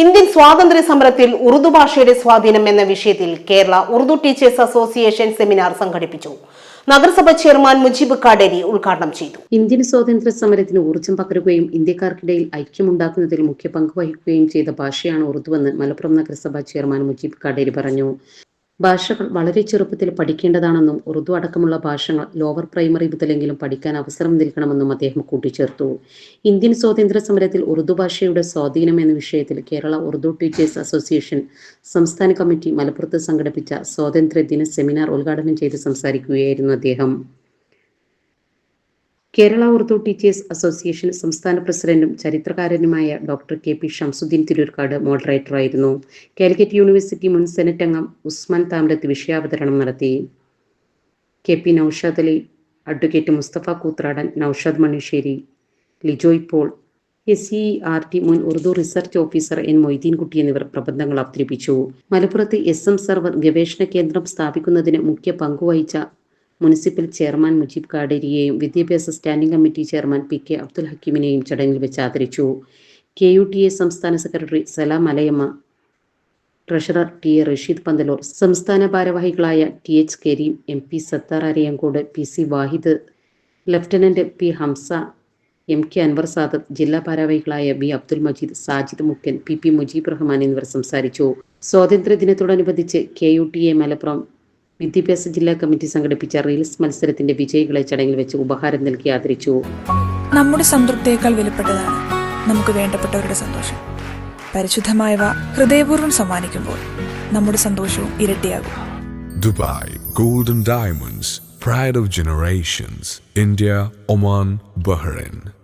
Indian സ്വാതന്ത്ര്യ സമരത്തിൽ ഉറുദു ഭാഷയുടെ സ്വാധീനം എന്ന വിഷയത്തിൽ Kerala Urdu teachers association seminar സംഘടിപ്പിച്ചു. നഗരസഭ ചെയർമാൻ മുജീബ് കാടേരി ഉദ്ഘാടനം ചെയ്തു. ഇന്ത്യൻ സ്വാതന്ത്ര്യ സമരത്തിന് ഊർജം പകരുകയും ഇന്ത്യക്കാർക്കിടയിൽ ഐക്യമുണ്ടാക്കുന്നതിൽ മുഖ്യ പങ്ക് വഹിക്കുകയും ചെയ്ത ഭാഷയാണ് ഉറുദുവെന്ന് മലപ്പുറം നഗരസഭ ചെയർമാൻ മുജീബ് കാടേരി പറഞ്ഞു. ഭാഷകൾ വളരെ ചെറുപ്പത്തിൽ പഠിക്കേണ്ടതാണെന്നും ഉറുദു അടക്കമുള്ള ഭാഷകൾ ലോവർ പ്രൈമറി മുതലെങ്കിലും പഠിക്കാൻ അവസരം നൽകണമെന്നും അദ്ദേഹം കൂട്ടിച്ചേർത്തു. ഇന്ത്യൻ സ്വാതന്ത്ര്യ സമരത്തിൽ ഉറുദു ഭാഷയുടെ സ്വാധീനം എന്ന വിഷയത്തിൽ കേരള ഉറുദു ടീച്ചേഴ്സ് അസോസിയേഷൻ സംസ്ഥാന കമ്മിറ്റി മലപ്പുറത്ത് സംഘടിപ്പിച്ച സ്വാതന്ത്ര്യ ദിന സെമിനാർ ഉദ്ഘാടനം ചെയ്ത് സംസാരിക്കുകയായിരുന്നു അദ്ദേഹം. കേരള ഉറുദു ടീച്ചേഴ്സ് അസോസിയേഷൻ സംസ്ഥാന പ്രസിഡന്റും ചരിത്രകാരനുമായ doctor K P Shamsuddin Tirurkad മോഡറേറ്ററായിരുന്നു Calicut university മുൻ സെനറ്റ് അംഗം ഉസ്മാൻ താമരത്ത് വിഷയാവതരണം നടത്തി. K P Noushad Ali advocate Mustafa Koothradan Noushad Manisseri Lijoy Paul S C R T മുൻ Urdu research officer N Moideenkutty എന്നിവർ പ്രബന്ധങ്ങൾ അവതരിപ്പിച്ചു. മലപ്പുറത്ത് എസ് എം സർവർ ഗവേഷണ കേന്ദ്രം സ്ഥാപിക്കുന്നതിന് മുഖ്യ പങ്കുവഹിച്ച മുനിസിപ്പൽ ചെയർമാൻ മുജീബ് കാടേരിയെയും വിദ്യാഭ്യാസ standing committee chairman P K Abdul ഹക്കീമിനെയും ചടങ്ങിൽ വെച്ച് ആദരിച്ചു. കെ യു ടി എ സംസ്ഥാന secretary Salam Malayamma treasurer T A Rasheed Panthalur സംസ്ഥാന ഭാരവാഹികളായ T H Kareem M P Sathar Arayankode P C Vahid lieutenant P Hamsa M K Anwar Sadath ജില്ലാ ഭാരവാഹികളായ B Abdul Majeed Sajid Mukkan P P Mujeeb Rahman എന്നിവർ സംസാരിച്ചു. സ്വാതന്ത്ര്യ ദിനത്തോടനുബന്ധിച്ച് K U T A Malappuram വിദ്യാഭ്യാസ ജില്ലാ committee സംഘടിപ്പിച്ച reels മത്സരത്തിന്റെ വിജയികളെ ചടങ്ങിൽ വെച്ച് ഉപഹാരം നൽകി ആദരിച്ചു. നമ്മുടെ സംതൃപ്തിയേക്കാൾ വിലപ്പെട്ടതാണ് നമുക്ക് വേണ്ടപ്പെട്ടവരുടെ സന്തോഷം. പരിശുദ്ധമായവ ഹൃദയപൂർവം സമ്മാനിക്കുമ്പോൾ നമ്മുടെ സന്തോഷവും ഇരട്ടിയാകും. Dubai golden diamonds pride of generations India Oman Bahrain.